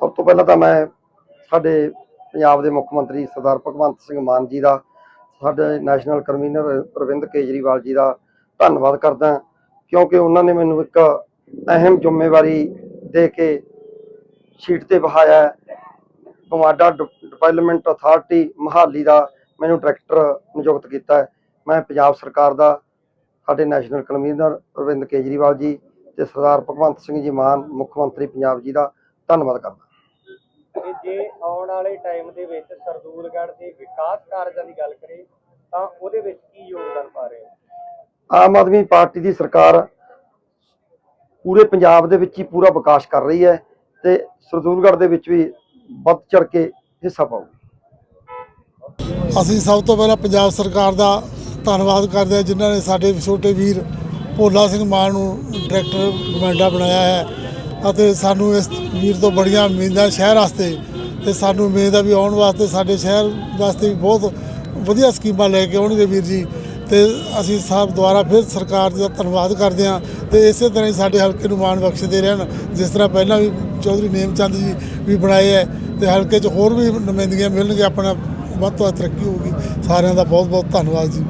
ਸਭ ਤੋਂ ਪਹਿਲਾਂ ਤਾਂ ਮੈਂ ਸਾਡੇ ਪੰਜਾਬ ਦੇ ਮੁੱਖ ਮੰਤਰੀ ਸਰਦਾਰ ਭਗਵੰਤ ਸਿੰਘ ਮਾਨ ਜੀ ਦਾ, ਸਾਡੇ ਨੈਸ਼ਨਲ ਕਨਵੀਨਰ ਅਰਵਿੰਦ ਕੇਜਰੀਵਾਲ ਜੀ ਦਾ ਧੰਨਵਾਦ ਕਰਦਾ ਕਿਉਂਕਿ ਉਹਨਾਂ ਨੇ ਮੈਨੂੰ ਇੱਕ ਅਹਿਮ ਜ਼ਿੰਮੇਵਾਰੀ ਦੇ ਕੇ ਸੀਟ ਤੇ ਬਹਾਇਆ ਹੈ। ਗਮਾਡਾ ਡਿਵੈਲਪਮੈਂਟ ਅਥਾਰਟੀ ਮਹਾਲੀ ਦਾ ਮੈਨੂੰ ਡਾਇਰੈਕਟਰ ਨਿਯੁਕਤ ਕੀਤਾ ਹੈ ਮੈਂ ਪੰਜਾਬ ਸਰਕਾਰ ਦਾ, ਸਾਡੇ ਨੈਸ਼ਨਲ ਕਨਵੀਨਰ ਅਰਵਿੰਦ ਕੇਜਰੀਵਾਲ ਜੀ ਤੇ ਸਰਦਾਰ ਭਗਵੰਤ ਸਿੰਘ ਜੀ ਮਾਨ, ਮੁੱਖ ਮੰਤਰੀ ਪੰਜਾਬ ਜੀ ਦਾ ਧੰਨਵਾਦ ਕਰਦਾ ਜੇ ਆਉਣ ਵਾਲੇ ਟਾਈਮ ਦੇ ਵਿੱਚ ਸਰਦੂਲਗੜ੍ਹ ਦੇ ਵਿਕਾਸ ਕਾਰਜਾਂ ਦੀ ਗੱਲ ਕਰੀਏ ਤਾਂ ਉਹਦੇ ਵਿੱਚ ਕੀ ਯੋਗਦਾਨ ਪਾ ਰਹੇ ਹੋ? ਆਮ ਆਦਮੀ ਪਾਰਟੀ ਦੀ ਸਰਕਾਰ ਪੂਰੇ ਪੰਜਾਬ ਦੇ ਵਿੱਚ ਹੀ ਪੂਰਾ ਵਿਕਾਸ ਕਰ ਰਹੀ ਹੈ ਤੇ ਸਰਦੂਲਗੜ੍ਹ ਦੇ ਵਿੱਚ ਵੀ ਵੱਧ ਚੜ ਕੇ ਹਿੱਸਾ ਪਾਊਗੀ। ਅਸੀਂ ਸਭ ਤੋਂ ਪਹਿਲਾਂ ਪੰਜਾਬ ਸਰਕਾਰ ਦਾ ਧੰਨਵਾਦ ਕਰਦੇ ਹਾਂ ਜਿਨ੍ਹਾਂ ਨੇ ਸਾਡੇ ਛੋਟੇ ਵੀਰ ਭੋਲਾ ਸਿੰਘ ਮਾਨ ਨੂੰ ਡਾਇਰੈਕਟਰ ਗਵੰਡਾ ਬਣਾਇਆ ਹੈ ਅਤੇ ਸਾਨੂੰ ਇਸ ਵੀਰ ਤੋਂ ਬੜੀਆਂ ਉਮੀਦਾਂ ਸ਼ਹਿਰ ਵਾਸਤੇ ਤੇ ਸਾਨੂੰ ਉਮੀਦ ਆ ਵੀ ਆਉਣ ਵਾਸਤੇ ਸਾਡੇ ਸ਼ਹਿਰ ਵਾਸਤੇ ਵੀ ਬਹੁਤ ਵਧੀਆ ਸਕੀਮਾਂ ਲੈ ਕੇ ਆਉਣਗੇ ਵੀਰ ਜੀ। ਤੇ ਅਸੀਂ ਸਭ ਦੁਆਰਾ ਫਿਰ ਸਰਕਾਰ ਦਾ ਧੰਨਵਾਦ ਕਰਦੇ ਹਾਂ ਤੇ ਇਸੇ ਤਰ੍ਹਾਂ ਹੀ ਸਾਡੇ ਹਲਕੇ ਨੂੰ ਮਾਣ ਬਖਸ਼ਦੇ ਰਹਿਣ, ਜਿਸ ਤਰ੍ਹਾਂ ਪਹਿਲਾਂ ਵੀ ਚੌਧਰੀ ਨੇਮਚੰਦ ਜੀ ਵੀ ਬਣਾਏ ਹੈ ਤੇ ਹਲਕੇ 'ਚ ਹੋਰ ਵੀ ਨੁਮਾਇੰਦਗੀਆਂ ਮਿਲਣਗੇ ਆਪਣਾ ਵੱਧ ਤੋਂ ਵੱਧ ਤਰੱਕੀ ਹੋਊਗੀ। ਸਾਰਿਆਂ ਦਾ ਬਹੁਤ ਬਹੁਤ ਧੰਨਵਾਦ ਜੀ।